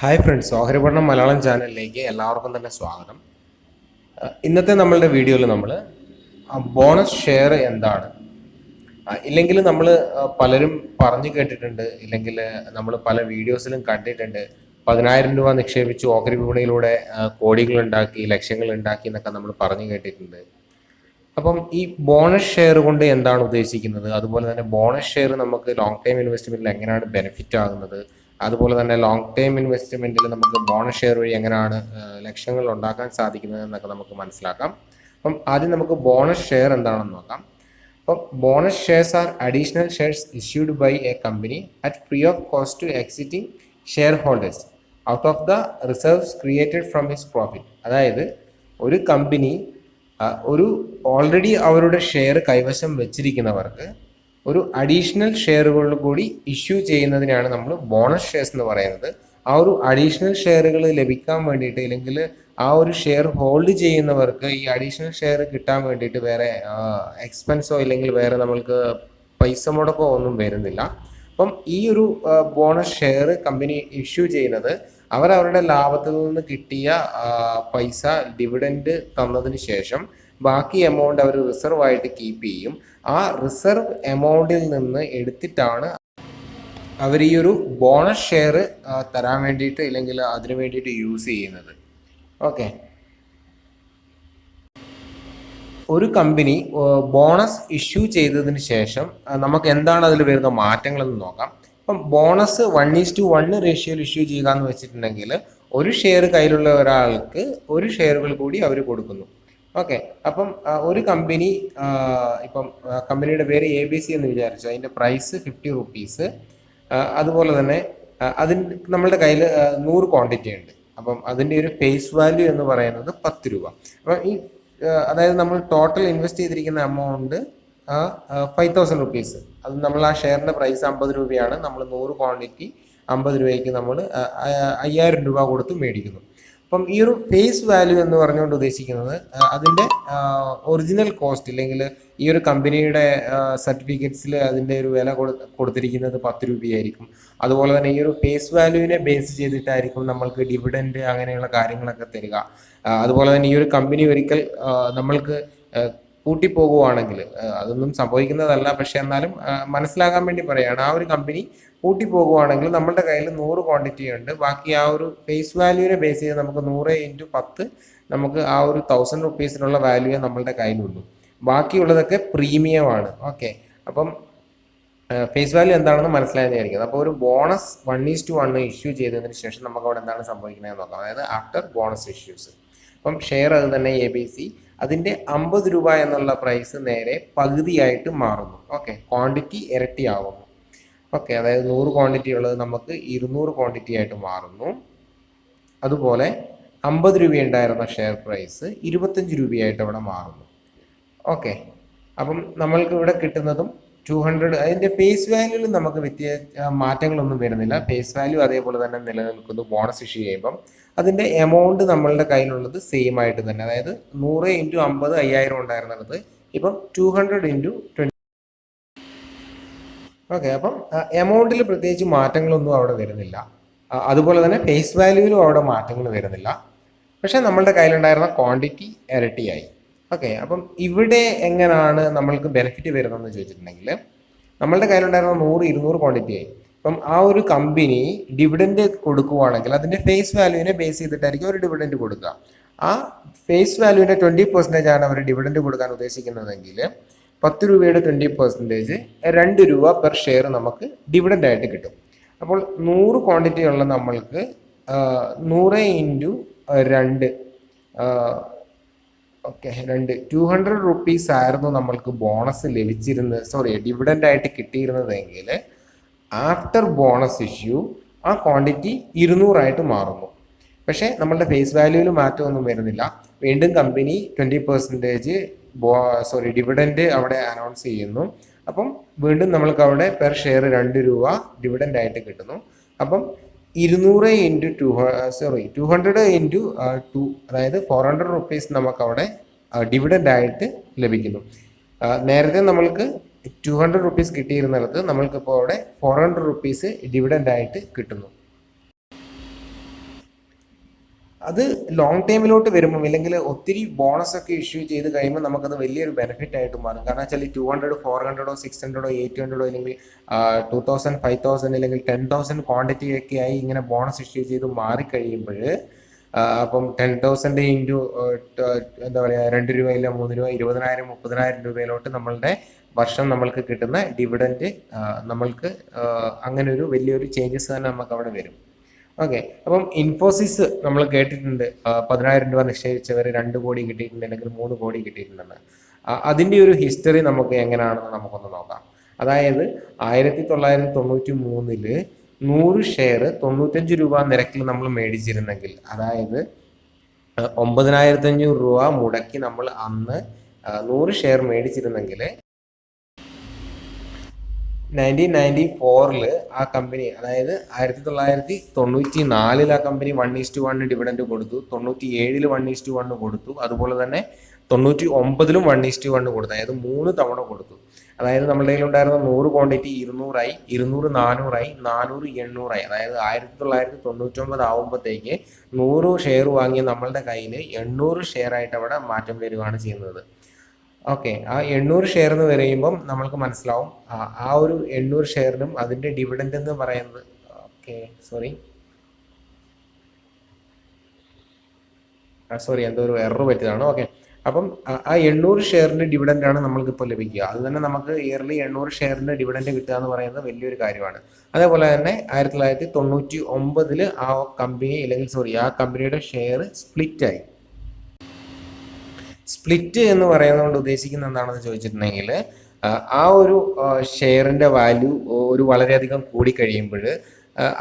Hi friends ഓഹരിപഠനം Malayalam ചാനലിലേക്ക് എല്ലാവർക്കും തന്നെ സ്വാഗതം. ഇന്നത്തെ നമ്മളുടെ വീഡിയോയിൽ നമ്മൾ ബോണസ് ഷെയർ എന്താണ്? ഇല്ലെങ്കിൽ നമ്മൾ പലരും പറഞ്ഞു കേട്ടിട്ടുണ്ട് ഇല്ലെങ്കിൽ നമ്മൾ പല വീഡിയോസിലും കണ്ടിട്ടുണ്ട്. പതിനായിരം രൂപ നിക്ഷേപിച്ച് ഓഹരി വിപണിയിലൂടെ കോടികൾ ഉണ്ടാക്കി ലക്ഷ്യങ്ങൾ ഉണ്ടാക്കി എന്നൊക്കെ നമ്മൾ പറഞ്ഞു കേട്ടിട്ടുണ്ട്. അപ്പം ഈ ബോണസ് ഷെയർ കൊണ്ട് എന്താണ് ഉദ്ദേശിക്കുന്നത്? അതുപോലെ തന്നെ ബോണസ് ഷെയർ നമുക്ക് ലോങ് ടൈം ഇൻവെസ്റ്റ്മെന്റിൽ എങ്ങനെയാണ് ബെനിഫിറ്റ് ആകുന്നത്? അതുപോലെ തന്നെ ലോങ് ടൈം ഇൻവെസ്റ്റ്മെന്റിൽ നമുക്ക് ബോണസ് ഷെയർ വഴി എങ്ങനെയാണ് ലക്ഷ്യങ്ങൾ ഉണ്ടാക്കാൻ സാധിക്കുന്നത് എന്നൊക്കെ നമുക്ക് മനസ്സിലാക്കാം. അപ്പം ആദ്യം നമുക്ക് ബോണസ് ഷെയർ എന്താണെന്ന് നോക്കാം. അപ്പം bonus shares are additional shares issued by a company at free of cost to existing share holders out of the reserves created from his profit അതായത് ഒരു കമ്പനി ഒരു ഓൾറെഡി അവരുടെ ഷെയർ കൈവശം വെച്ചിരിക്കുന്നവർക്ക് ഒരു അഡീഷണൽ ഷെയറുകൾ കൂടി ഇഷ്യൂ ചെയ്യുന്നതിനാണ് നമ്മൾ ബോണസ് ഷെയർസ് എന്ന് പറയുന്നത്. ആ ഒരു അഡീഷണൽ ഷെയറുകൾ ലഭിക്കാൻ വേണ്ടിയിട്ട് അല്ലെങ്കിൽ ആ ഒരു ഷെയർ ഹോൾഡ് ചെയ്യുന്നവർക്ക് ഈ അഡീഷണൽ ഷെയർ കിട്ടാൻ വേണ്ടിയിട്ട് വേറെ എക്സ്പെൻസോ ഇല്ലെങ്കിൽ വേറെ നമ്മൾക്ക് പൈസ മുടക്കോ ഒന്നും വരുന്നില്ല. അപ്പം ഈ ഒരു ബോണസ് ഷെയർ കമ്പനി ഇഷ്യൂ ചെയ്യുന്നത് അവർ അവരുടെ ലാഭത്തിൽ നിന്ന് കിട്ടിയ പൈസ ഡിവിഡൻഡ് തന്നതിന് ശേഷം ബാക്കി എമൗണ്ട് അവർ റിസർവ് ആയിട്ട് കീപ്പ് ചെയ്യും. ആ റിസർവ് എമൗണ്ടിൽ നിന്ന് എടുത്തിട്ടാണ് അവർ ഈ ഒരു ബോണസ് ഷെയർ തരാൻ വേണ്ടിയിട്ട് ഇല്ലെങ്കിൽ അതിനു വേണ്ടിയിട്ട് യൂസ് ചെയ്യുന്നത്. ഓക്കെ ഒരു കമ്പനി ബോണസ് ഇഷ്യൂ ചെയ്തതിന് ശേഷം നമുക്ക് എന്താണ് അതിൽ വരുന്ന മാറ്റങ്ങളെന്ന് നോക്കാം. ഇപ്പം bonus one is to one റേഷ്യോയിൽ issue ചെയ്യുക എന്ന് വെച്ചിട്ടുണ്ടെങ്കിൽ ഒരു ഷെയർ കയ്യിലുള്ള ഒരാൾക്ക് ഒരു ഷെയറുകൾ കൂടി അവർ കൊടുക്കുന്നു. ഓക്കെ. അപ്പം ഒരു കമ്പനി ഇപ്പം കമ്പനിയുടെ പേര് എ ബി സി എന്ന് വിചാരിച്ചു. അതിന്റെ പ്രൈസ് ഫിഫ്റ്റി റുപ്പീസ് അതുപോലെ തന്നെ അതിന് നമ്മളുടെ കയ്യിൽ നൂറ് ക്വാണ്ടിറ്റി ഉണ്ട്. അപ്പം അതിന്റെ ഒരു ഫേസ് വാല്യൂ എന്ന് പറയുന്നത് പത്ത് രൂപ. അപ്പം ഈ അതായത് നമ്മൾ ടോട്ടൽ ഇൻവെസ്റ്റ് ചെയ്തിരിക്കുന്ന എമൗണ്ട് ഫൈവ് തൗസൻഡ് റുപ്പീസ് അത് നമ്മൾ ആ ഷെയറിന്റെ പ്രൈസ് അമ്പത് രൂപയാണ്. നമ്മൾ നൂറ് ക്വാണ്ടിറ്റി അമ്പത് രൂപയ്ക്ക് നമ്മൾ അയ്യായിരം രൂപ കൊടുത്ത് മേടിക്കുന്നു. അപ്പം ഈ ഒരു ഫേസ് വാല്യൂ എന്ന് പറഞ്ഞുകൊണ്ട് ഉദ്ദേശിക്കുന്നത് അതിന്റെ ഒറിജിനൽ കോസ്റ്റ് അല്ലെങ്കിൽ ഈ ഒരു കമ്പനിയുടെ സർട്ടിഫിക്കറ്റ്സിൽ അതിന്റെ ഒരു വില കൊടുത്തിരിക്കുന്നത് പത്ത് രൂപയായിരിക്കും. അതുപോലെ തന്നെ ഈ ഒരു ഫേസ് വാല്യൂവിനെ ബേസ് ചെയ്തിട്ടായിരിക്കും നമ്മൾക്ക് ഡിവിഡൻഡ് അങ്ങനെയുള്ള കാര്യങ്ങളൊക്കെ തരിക. അതുപോലെ തന്നെ ഈ ഒരു കമ്പനി ഒരിക്കൽ നമ്മൾക്ക് കൂട്ടിപ്പോകുവാണെങ്കിൽ അതൊന്നും സംഭവിക്കുന്നതല്ല. പക്ഷെ എന്നാലും മനസ്സിലാകാൻ വേണ്ടി പറയുകയാണ് ആ ഒരു കമ്പനി പൂട്ടിപ്പോകുവാണെങ്കിൽ നമ്മുടെ കയ്യിൽ നൂറ് ക്വാണ്ടിറ്റി ഉണ്ട്. ബാക്കി ആ ഒരു ഫേസ് വാല്യൂവിനെ ബേസ് ചെയ്ത് നമുക്ക് നൂറ് ഇന്റു പത്ത് നമുക്ക് ആ ഒരു തൗസൻഡ് റുപ്പീസിനുള്ള വാല്യൂ നമ്മളുടെ കയ്യിലുള്ളൂ. ബാക്കിയുള്ളതൊക്കെ പ്രീമിയമാണ് ഓക്കെ അപ്പം ഫേസ് വാല്യൂ എന്താണെന്ന് മനസ്സിലായെന്ന് വിചാരിക്കുന്നത് അപ്പോൾ ഒരു bonus one is to one issue ചെയ്തതിന് ശേഷം നമുക്ക് അവിടെ എന്താണ് സംഭവിക്കുന്നത് നോക്കാം. അതായത് ആഫ്റ്റർ ബോണസ് ഇഷ്യൂസ് അപ്പം ഷെയർ അത് തന്നെ എ ബി സി അതിന്റെ അമ്പത് രൂപ എന്നുള്ള പ്രൈസ് നേരെ പകുതിയായിട്ട് മാറുന്നു. ഓക്കെ ക്വാണ്ടിറ്റി ഇരട്ടിയാവുന്നു ഓക്കെ അതായത് നൂറ് ക്വാണ്ടിറ്റി ഉള്ളത് നമുക്ക് ഇരുന്നൂറ് ക്വാണ്ടിറ്റി ആയിട്ട് മാറുന്നു. അതുപോലെ അമ്പത് രൂപയുണ്ടായിരുന്ന ഷെയർ പ്രൈസ് ഇരുപത്തഞ്ച് രൂപയായിട്ട് അവിടെ മാറുന്നു. ഓക്കെ അപ്പം നമ്മൾക്ക് ഇവിടെ കിട്ടുന്നതും ടു ഹൺഡ്രഡ് അതിന്റെ ഫേസ് വാല്യൂവിൽ നമുക്ക് വ്യത്യ മാറ്റങ്ങളൊന്നും വരുന്നില്ല. ഫേസ് വാല്യൂ അതേപോലെ തന്നെ നിലനിൽക്കുന്നു ബോണസ് ഇഷ്യൂ ചെയ്യുമ്പം. അതിന്റെ എമൗണ്ട് നമ്മളുടെ കയ്യിലുള്ളത് സെയിം ആയിട്ട് തന്നെ. അതായത് നൂറ് ഇന്റു അമ്പത് അയ്യായിരം ഉണ്ടായിരുന്നത് ഇപ്പം ടു ഹൺഡ്രഡ് ഇന്റു ഓക്കെ അപ്പം എമൗണ്ടിൽ പ്രത്യേകിച്ച് മാറ്റങ്ങളൊന്നും അവിടെ വരുന്നില്ല. അതുപോലെ തന്നെ ഫേസ് വാല്യൂവിലും അവിടെ മാറ്റങ്ങൾ വരുന്നില്ല. പക്ഷേ നമ്മളുടെ കയ്യിലുണ്ടായിരുന്ന ക്വാണ്ടിറ്റി ഇരട്ടിയായി ഓക്കെ അപ്പം ഇവിടെ എങ്ങനെയാണ് നമ്മൾക്ക് ബെനിഫിറ്റ് വരുന്നതെന്ന് ചോദിച്ചിട്ടുണ്ടെങ്കിൽ നമ്മളുടെ കയ്യിലുണ്ടായിരുന്ന നൂറ് ഇരുന്നൂറ് ക്വാണ്ടിറ്റി ആയി. അപ്പം ആ ഒരു കമ്പനി ഡിവിഡൻഡ് കൊടുക്കുവാണെങ്കിൽ അതിന്റെ ഫേസ് വാല്യൂവിനെ ബേസ് ചെയ്തിട്ടായിരിക്കും ഒരു ഡിവിഡൻഡ് കൊടുക്കുക. ആ ഫേസ് വാല്യൂവിന്റെ ട്വന്റി പെർസെന്റേജ് ആണ് അവർ ഡിവിഡൻഡ് കൊടുക്കാൻ ഉദ്ദേശിക്കുന്നതെങ്കിൽ പത്ത് രൂപയുടെ ട്വന്റി പെർസെന്റേജ് രണ്ട് രൂപ പെർ ഷെയർ നമുക്ക് ഡിവിഡന്റ് ആയിട്ട് കിട്ടും. അപ്പോൾ നൂറ് ക്വാണ്ടിറ്റി ഉള്ള നമ്മൾക്ക് നൂറ് ഇന്റു രണ്ട് ഓക്കെ രണ്ട് ടു ഹൺഡ്രഡ് റുപ്പീസ് ആയിരുന്നു നമ്മൾക്ക് ബോണസ് ലഭിച്ചിരുന്നത് സോറി ഡിവിഡന്റ് ആയിട്ട് കിട്ടിയിരുന്നതെങ്കിൽ ആഫ്റ്റർ ബോണസ് ഇഷ്യൂ ആ ക്വാണ്ടിറ്റി ഇരുന്നൂറായിട്ട് മാറുന്നു. പക്ഷേ നമ്മളുടെ ഫേസ് വാല്യൂവിൽ മാറ്റമൊന്നും വരുന്നില്ല. വീണ്ടും company twenty percentage sorry dividend അവിടെ അനൗൺസ് ചെയ്യുന്നു. അപ്പം വീണ്ടും നമ്മൾക്ക് അവിടെ പെർ ഷെയർ രണ്ട് രൂപ ഡിവിഡൻഡ് ആയിട്ട് കിട്ടുന്നു. അപ്പം ഇരുന്നൂറ് into two sorry two hundred into two അതായത് ഫോർ ഹൺഡ്രഡ് റുപ്പീസ് നമുക്ക് അവിടെ ഡിവിഡൻഡ് ആയിട്ട് ലഭിക്കുന്നു. നേരത്തെ നമ്മൾക്ക് ടു ഹൺഡ്രഡ് റുപ്പീസ് കിട്ടിയിരുന്നിടത്ത് നമ്മൾക്കിപ്പോൾ അവിടെ ഫോർ ഹൺഡ്രഡ് റുപ്പീസ് ഡിവിഡൻഡ് ആയിട്ട് കിട്ടുന്നു. അത് ലോങ് ടൈമിലോട്ട് വരുമ്പോൾ ഇല്ലെങ്കിൽ ഒത്തിരി ബോണസ് ഒക്കെ ഇഷ്യൂ ചെയ്ത് കഴിയുമ്പോൾ നമുക്കത് വലിയൊരു ബെനിഫിറ്റ് ആയിട്ട് മാറും. കാരണം വെച്ചാൽ ടു ഹൺഡ്രഡ് ഫോർ ഹൺഡ്രഡോ സിക്സ് ഹൺഡ്രഡോ എയ്റ്റ് ഹൺഡ്രഡോ അല്ലെങ്കിൽ ടു തൗസൻഡ് ഫൈവ് തൗസൻഡ് അല്ലെങ്കിൽ ടെൻ തൗസൻഡ് ക്വാണ്ടിറ്റി ഒക്കെ ആയി ഇങ്ങനെ ബോണസ് ഇഷ്യൂ ചെയ്ത് മാറിക്കഴിയുമ്പോൾ അപ്പം ടെൻ തൗസൻഡ് ഇന്റു എന്താ പറയുക രണ്ട് രൂപയില്ല മൂന്ന് രൂപ ഇരുപതിനായിരം മുപ്പതിനായിരം രൂപയിലോട്ട് നമ്മളുടെ വർഷം നമ്മൾക്ക് കിട്ടുന്ന ഡിവിഡന്റ് നമ്മൾക്ക് അങ്ങനെ ഒരു വലിയൊരു ചേഞ്ചസ് തന്നെ നമുക്ക് അവിടെ വരും. ഓക്കെ. അപ്പം ഇൻഫോസിസ് നമ്മൾ കേട്ടിട്ടുണ്ട്. പതിനായിരം രൂപ നിക്ഷേപിച്ചവർ രണ്ട് കോടി കിട്ടിയിട്ടുണ്ട് അല്ലെങ്കിൽ മൂന്ന് കോടി കിട്ടിയിട്ടുണ്ടെന്ന്. അതിന്റെ ഒരു ഹിസ്റ്ററി നമുക്ക് എങ്ങനെയാണെന്ന് നമുക്കൊന്ന് നോക്കാം. അതായത് ആയിരത്തി തൊള്ളായിരത്തി തൊണ്ണൂറ്റി മൂന്നിൽ നൂറ് ഷെയർ തൊണ്ണൂറ്റഞ്ച് രൂപ നിരക്കിൽ നമ്മൾ മേടിച്ചിരുന്നെങ്കിൽ അതായത് ഒമ്പതിനായിരത്തി അഞ്ഞൂറ് രൂപ മുടക്കി നമ്മൾ അന്ന് നൂറ് ഷെയർ മേടിച്ചിരുന്നെങ്കിൽ നയന്റീൻ നയന്റി ഫോറിൽ ആ കമ്പനി അതായത് ആയിരത്തി തൊള്ളായിരത്തി തൊണ്ണൂറ്റി നാലിൽ ആ company one is to one dividend കൊടുത്തു. തൊണ്ണൂറ്റി ഏഴിൽ വൺ ഈസ്റ്റ് വൺ കൊടുത്തു. അതുപോലെ തന്നെ തൊണ്ണൂറ്റി ഒമ്പതിലും വൺ ഈസ്റ്റ് വൺ കൊടുത്തു. അതായത് മൂന്ന് തവണ കൊടുത്തു. അതായത് നമ്മുടെ കയ്യിലുണ്ടായിരുന്ന നൂറ് ക്വാണ്ടിറ്റി ഇരുന്നൂറായി ഇരുന്നൂറ് നാനൂറായി നാനൂറ് എണ്ണൂറായി. അതായത് ആയിരത്തി തൊള്ളായിരത്തി തൊണ്ണൂറ്റൊമ്പത് ആകുമ്പോഴത്തേക്ക് നൂറ് ഷെയർ വാങ്ങിയ നമ്മളുടെ കയ്യിൽ എണ്ണൂറ് ഷെയർ ആയിട്ട് അവിടെ മാറ്റം വരികയാണ് ചെയ്യുന്നത്. ഓക്കെ ആ എണ്ണൂറ് ഷെയർ എന്ന് പറയുമ്പം നമ്മൾക്ക് മനസ്സിലാവും. ആ- ഒരു എണ്ണൂറ് ഷെയറിനും അതിന്റെ ഡിവിഡൻഡ് എന്ന് പറയുന്നത് ഓക്കെ സോറി സോറി എന്തോ ഒരു എറർ പറ്റിയതാണ്. ഓക്കെ അപ്പം ആ- എണ്ണൂറ് ഷെയറിന്റെ ഡിവിഡന്റ് ആണ് നമ്മൾക്ക് ഇപ്പോൾ ലഭിക്കുക. അത് തന്നെ നമുക്ക് ഇയർലി എണ്ണൂറ് ഷെയറിന്റെ ഡിവിഡന്റ് കിട്ടുക എന്ന് പറയുന്നത് വലിയൊരു കാര്യമാണ്. അതേപോലെ തന്നെ ആയിരത്തി തൊള്ളായിരത്തി തൊണ്ണൂറ്റി ഒമ്പതിൽ ആ കമ്പനി അല്ലെങ്കിൽ സോറി ആ കമ്പനിയുടെ ഷെയർ സ്പ്ലിറ്റ് ആയി. സ്പ്ലിറ്റ് എന്ന് പറയുന്നതുകൊണ്ട് ഉദ്ദേശിക്കുന്ന എന്താണെന്ന് ചോദിച്ചിട്ടുണ്ടെങ്കിൽ ആ ഒരു ഷെയറിന്റെ വാല്യൂ ഒരു വളരെയധികം കൂടിക്കഴിയുമ്പോൾ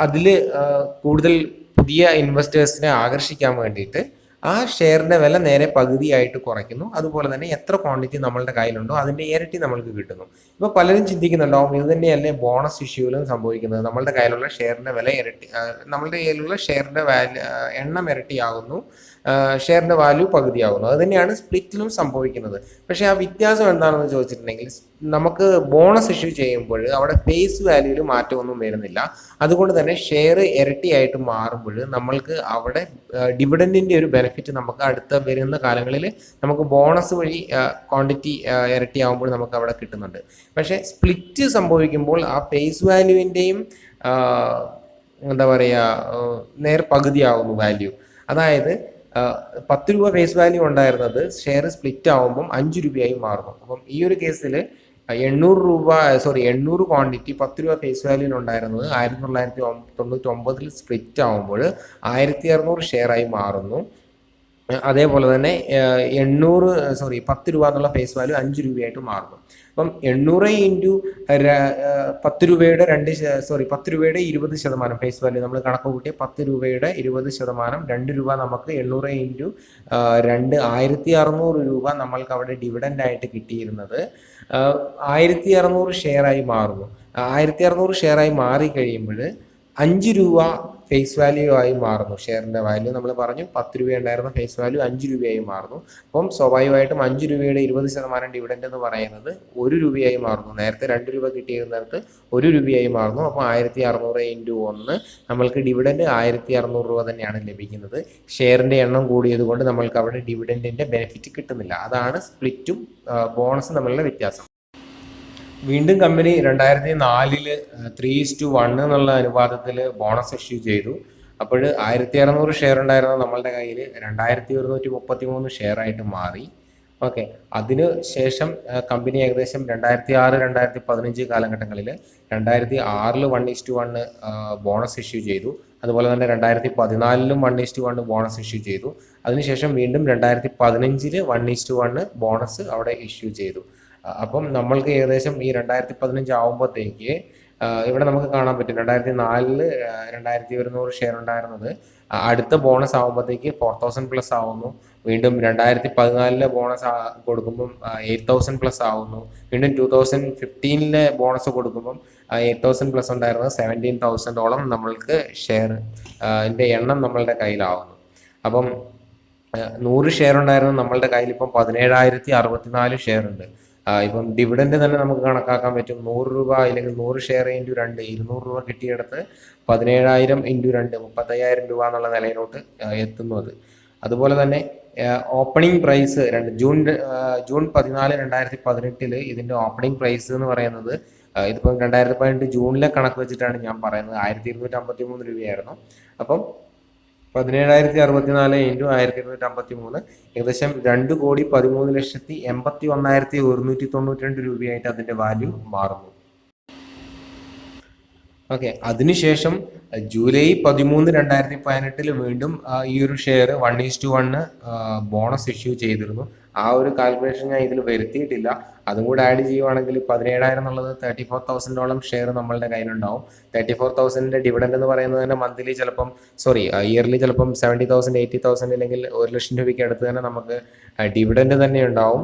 അതിൽ കൂടുതൽ പുതിയ ഇൻവെസ്റ്റേഴ്സിനെ ആകർഷിക്കാൻ വേണ്ടിയിട്ട് ആ ഷെയറിന്റെ വില നേരെ പകുതിയായിട്ട് കുറയ്ക്കുന്നു. അതുപോലെ തന്നെ എത്ര ക്വാണ്ടിറ്റി നമ്മളുടെ കയ്യിലുണ്ടോ അതിന്റെ ഇരട്ടി നമ്മൾക്ക് കിട്ടുന്നു. ഇപ്പോൾ പലരും ചിന്തിക്കുന്നുണ്ടാവും ഇത് തന്നെയല്ലേ ബോണസ് ഇഷ്യൂലും സംഭവിക്കുന്നത്. നമ്മളുടെ കയ്യിലുള്ള ഷെയറിന്റെ വില ഇരട്ടി നമ്മളുടെ കയ്യിലുള്ള ഷെയറിന്റെ വാല്യൂ എണ്ണം ഇരട്ടിയാകുന്നു. ഷെയറിന്റെ വാല്യൂ പകുതിയാകുന്നു അത് തന്നെയാണ് സ്പ്ലിറ്റിലും സംഭവിക്കുന്നത്. പക്ഷേ ആ വ്യത്യാസം എന്താണെന്ന് ചോദിച്ചിട്ടുണ്ടെങ്കിൽ നമുക്ക് ബോണസ് ഇഷ്യൂ ചെയ്യുമ്പോൾ അവിടെ ഫേസ് വാല്യൂവിൽ മാറ്റമൊന്നും വരുന്നില്ല. അതുകൊണ്ട് തന്നെ ഷെയർ ഇരട്ടിയായിട്ട് മാറുമ്പോൾ നമ്മൾക്ക് അവിടെ ഡിവിഡന്റിന്റെ ഒരു ബെനിഫിറ്റ് നമുക്ക് അടുത്ത വരുന്ന കാലങ്ങളിൽ നമുക്ക് ബോണസ് വഴി ക്വാണ്ടിറ്റി ഇരട്ടിയാകുമ്പോൾ നമുക്ക് അവിടെ കിട്ടുന്നുണ്ട്. പക്ഷേ സ്പ്ലിറ്റ് സംഭവിക്കുമ്പോൾ ആ ഫേസ് വാല്യൂവിന്റെയും എന്താ പറയുക നേർ പകുതിയാവുന്നു വാല്യൂ അതായത് പത്ത് രൂപ ഫേസ് വാല്യൂ ഉണ്ടായിരുന്നത് ഷെയർ സ്പ്ലിറ്റ് ആവുമ്പം അഞ്ച് രൂപയായി മാറുന്നു. അപ്പം ഈ ഒരു കേസിൽ എണ്ണൂറ് രൂപ സോറി എണ്ണൂറ് ക്വാണ്ടിറ്റി പത്ത് രൂപ ഫേസ് വാല്യൂ ഉണ്ടായിരുന്നത് ആയിരത്തി തൊള്ളായിരത്തി തൊണ്ണൂറ്റി ഒമ്പതിൽ സ്പ്ലിറ്റ് ആവുമ്പോൾ ആയിരത്തി അറുന്നൂറ് ഷെയർ ആയി മാറുന്നു. അതേപോലെ തന്നെ എണ്ണൂറ് സോറി പത്ത് രൂപ എന്നുള്ള ഫേസ് വാല്യൂ അഞ്ച് രൂപയായിട്ട് മാറുന്നു. അപ്പം എണ്ണൂറ് ഇന്റു പത്ത് രൂപയുടെ രണ്ട് സോറി പത്ത് രൂപയുടെ ഇരുപത് ശതമാനം ഫേസ് വാല്യൂ നമ്മൾ കണക്ക് കൂട്ടിയ പത്ത് രൂപയുടെ ഇരുപത് ശതമാനം രണ്ട് രൂപ നമുക്ക് എണ്ണൂറ് ഇന്റു രണ്ട് ആയിരത്തി അറുന്നൂറ് രൂപ നമ്മൾക്ക് അവിടെ ഡിവിഡന്റ് ആയിട്ട് കിട്ടിയിരുന്നത് ആയിരത്തി അറുന്നൂറ് ഷെയറായി മാറുന്നു. ആയിരത്തി അറുന്നൂറ് ഷെയറായി മാറി കഴിയുമ്പോൾ അഞ്ച് രൂപ ഫേസ് വാല്യൂ ആയി മാറുന്നു. ഷെയറിന്റെ വാല്യൂ നമ്മൾ പറഞ്ഞു പത്ത് രൂപ ഉണ്ടായിരുന്ന ഫേസ് വാല്യൂ അഞ്ച് രൂപയായി മാറുന്നു. അപ്പം സ്വാഭാവികമായിട്ടും അഞ്ച് രൂപയുടെ ഇരുപത് ശതമാനം ഡിവിഡൻഡ് എന്ന് പറയുന്നത് ഒരു രൂപയായി മാറുന്നു. നേരത്തെ രണ്ട് രൂപ കിട്ടിയിരുന്നിടത്ത് ഒരു രൂപയായി മാറുന്നു. അപ്പോൾ ആയിരത്തി അറുന്നൂറ് ഇന്റു ഒന്ന് നമ്മൾക്ക് ഡിവിഡൻഡ് ആയിരത്തി അറുന്നൂറ് രൂപ തന്നെയാണ് ലഭിക്കുന്നത്. ഷെയറിന്റെ എണ്ണം കൂടിയത് കൊണ്ട് നമ്മൾക്ക് അവിടെ ഡിവിഡന്റിന്റെ ബെനിഫിറ്റ് കിട്ടുന്നില്ല. അതാണ് സ്പ്ലിറ്റും ബോണസും തമ്മിലുള്ള വ്യത്യാസം. വീണ്ടും കമ്പനി രണ്ടായിരത്തി നാലിൽ ത്രീ ടു വൺ എന്നുള്ള അനുപാതത്തിൽ ബോണസ് ഇഷ്യൂ ചെയ്തു. അപ്പോൾ ആയിരത്തി അറുന്നൂറ് ഷെയർ ഉണ്ടായിരുന്ന നമ്മളുടെ കയ്യിൽ രണ്ടായിരത്തി ഒരുന്നൂറ്റി മുപ്പത്തി മൂന്ന് ഷെയർ ആയിട്ട് മാറി. ഓക്കെ അതിന് ശേഷം കമ്പനി ഏകദേശം രണ്ടായിരത്തി ആറ് രണ്ടായിരത്തി പതിനഞ്ച് കാലഘട്ടങ്ങളിൽ രണ്ടായിരത്തി ആറിൽ one is to one bonus issue ചെയ്തു. അതുപോലെ തന്നെ രണ്ടായിരത്തി പതിനാലിലും one is to one bonus issue ചെയ്തു. അതിനുശേഷം വീണ്ടും രണ്ടായിരത്തി പതിനഞ്ചിൽ one is to one bonus അവിടെ ഇഷ്യൂ ചെയ്തു. അപ്പം നമ്മൾക്ക് ഏകദേശം ഈ രണ്ടായിരത്തി പതിനഞ്ച് ആവുമ്പോഴത്തേക്ക് ഇവിടെ നമുക്ക് കാണാൻ പറ്റും. രണ്ടായിരത്തി നാലിൽ രണ്ടായിരത്തി ഒരുന്നൂറ് ഷെയർ ഉണ്ടായിരുന്നത് അടുത്ത ബോണസ് ആവുമ്പോഴത്തേക്ക് ഫോർ തൗസൻഡ് പ്ലസ് ആവുന്നു. വീണ്ടും രണ്ടായിരത്തി പതിനാലിലെ ബോണസ് കൊടുക്കുമ്പം എയ്റ്റ് തൗസൻഡ് പ്ലസ് ആവുന്നു. വീണ്ടും ടൂ തൗസൻഡ് ഫിഫ്റ്റീനിലെ ബോണസ് കൊടുക്കുമ്പം എയ്റ്റ് തൗസൻഡ് പ്ലസ് ഉണ്ടായിരുന്നത് സെവന്റീൻ തൗസൻഡോളം നമ്മൾക്ക് ഷെയർ അതിന്റെ എണ്ണം നമ്മളുടെ കയ്യിലാവുന്നു. അപ്പം നൂറ് ഷെയർ ഉണ്ടായിരുന്ന നമ്മളുടെ കയ്യിൽ ഇപ്പം പതിനേഴായിരത്തി അറുപത്തിനാല് ഷെയർ ഉണ്ട്. ഇപ്പം ഡിവിഡൻഡ് തന്നെ നമുക്ക് കണക്കാക്കാൻ പറ്റും. നൂറ് രൂപ അല്ലെങ്കിൽ നൂറ് ഷെയർ ഇന്റു രണ്ട് ഇരുന്നൂറ് രൂപ കിട്ടിയെടുത്ത് പതിനേഴായിരം ഇന്റു രണ്ട് മുപ്പത്തയ്യായിരം രൂപ എന്നുള്ള നിലയിലോട്ട് എത്തുന്നത്. എത്തുന്നു അതുപോലെ തന്നെ ഓപ്പണിംഗ് പ്രൈസ് രണ്ട് ജൂൺ ജൂൺ പതിനാല് രണ്ടായിരത്തി പതിനെട്ടിൽ ഇതിന്റെ ഓപ്പണിംഗ് പ്രൈസ് എന്ന് പറയുന്നത് ഇതിപ്പോൾ ഇതിപ്പം രണ്ടായിരത്തി പതിനെട്ട് ജൂണിലെ കണക്ക് വെച്ചിട്ടാണ് ഞാൻ പറയുന്നത്. ആയിരത്തി ഇരുന്നൂറ്റി അമ്പത്തി മൂന്ന് രൂപയായിരുന്നു. അപ്പം പതിനേഴായിരത്തി അറുപത്തിനാല് ഇന്റു ആയിരത്തി ഇരുന്നൂറ്റി അമ്പത്തി മൂന്ന് ഏകദേശം രണ്ട് കോടി പതിമൂന്ന് ലക്ഷത്തി എൺപത്തി ഒന്നായിരത്തി ഒരുന്നൂറ്റി തൊണ്ണൂറ്റി രണ്ട് രൂപയായിട്ട് അതിന്റെ വാല്യൂ മാറുന്നു. ഓക്കെ അതിനുശേഷം ജൂലൈ പതിമൂന്ന് രണ്ടായിരത്തി പതിനെട്ടിൽ വീണ്ടും ഈ ഒരു share one is to one bonus issue ചെയ്തിരുന്നു. ആ ഒരു കാൽക്കുലേഷൻ ഞാൻ ഇതിൽ വരുത്തിയിട്ടില്ല. അതും കൂടെ ആഡ് ചെയ്യുവാണെങ്കിൽ പതിനേഴായിരം എന്നുള്ളത് തേർട്ടി ഫോർ തൗസൻഡോളം ഷെയർ നമ്മളുടെ കയ്യിലുണ്ടാവും. തേർട്ടി ഫോർ തൗസൻഡിന്റെ ഡിവിഡൻഡ് എന്ന് പറയുന്നത് തന്നെ മന്ത്ലി ചിലപ്പം സോറി ഇയർലി ചിലപ്പം സെവന്റി തൗസൻഡ് എയ്റ്റി തൗസൻഡ് അല്ലെങ്കിൽ ഒരു ലക്ഷം രൂപയ്ക്ക് അടുത്ത് തന്നെ നമുക്ക് ഡിവിഡൻഡ് തന്നെ ഉണ്ടാവും.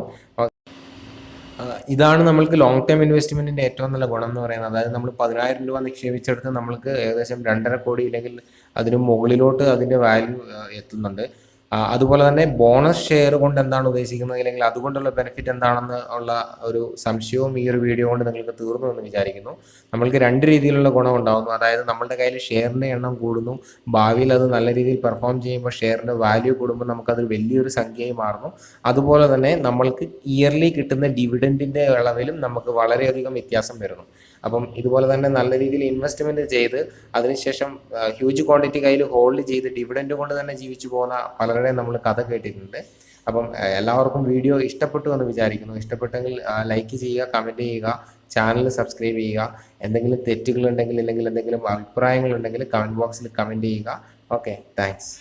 ഇതാണ് നമ്മൾക്ക് ലോങ് ടേം ഇൻവെസ്റ്റ്മെന്റിന്റെ ഏറ്റവും നല്ല ഗുണം എന്ന് പറയുന്നത്. അതായത് നമ്മൾ പതിനായിരം രൂപ നിക്ഷേപിച്ചെടുത്ത് നമ്മൾക്ക് ഏകദേശം രണ്ടര കോടി ഇല്ലെങ്കിൽ അതിന് മുകളിലോട്ട് അതിന്റെ വാല്യൂ എത്തുന്നുണ്ട്. അതുപോലെ തന്നെ ബോണസ് ഷെയർ കൊണ്ട് എന്താണ് ഉദ്ദേശിക്കുന്നത്? അല്ലെങ്കിൽ അതുകൊണ്ടുള്ള ബെനിഫിറ്റ് എന്താണെന്ന് ഉള്ള ഒരു സംശയവും ഈ ഒരു വീഡിയോ കൊണ്ട് നിങ്ങൾക്ക് തീർന്നു എന്ന് വിചാരിക്കുന്നു. നമ്മൾക്ക് രണ്ട് രീതിയിലുള്ള ഗുണം ഉണ്ടാകുന്നു അതായത് നമ്മളുടെ കയ്യിൽ ഷെയറിന്റെ എണ്ണം കൂടുന്നു. ഭാവിയിൽ അത് നല്ല രീതിയിൽ പെർഫോം ചെയ്യുമ്പോൾ ഷെയറിന്റെ വാല്യൂ കൂടുമ്പോൾ നമുക്കത് വലിയൊരു സംഖ്യയായി മാറുന്നു. അതുപോലെ തന്നെ നമ്മൾക്ക് ഇയർലി കിട്ടുന്ന ഡിവിഡന്റിന്റെ അളവിലും നമുക്ക് വളരെയധികം വ്യത്യാസം വരുന്നു. അപ്പം ഇതുപോലെ തന്നെ നല്ല രീതിയിൽ ഇൻവെസ്റ്റ്മെന്റ് ചെയ്ത് അതിനുശേഷം ഹ്യൂജ് ക്വാണ്ടിറ്റി കയ്യിൽ ഹോൾഡ് ചെയ്ത് ഡിവിഡൻഡ് കൊണ്ട് തന്നെ ജീവിച്ചു പോകുന്ന പലരുടെ നമ്മൾ കഥ കേട്ടിട്ടുണ്ട്. അപ്പം എല്ലാവർക്കും വീഡിയോ ഇഷ്ടപ്പെട്ടു എന്ന് വിചാരിക്കുന്നു. ഇഷ്ടപ്പെട്ടെങ്കിൽ ലൈക്ക് ചെയ്യുക കമന്റ് ചെയ്യുക ചാനൽ സബ്സ്ക്രൈബ് ചെയ്യുക. എന്തെങ്കിലും തെറ്റുകളുണ്ടെങ്കിൽ അല്ലെങ്കിൽ എന്തെങ്കിലും അഭിപ്രായങ്ങളുണ്ടെങ്കിൽ കമന്റ് ബോക്സിൽ കമന്റ് ചെയ്യുക. Okay thanks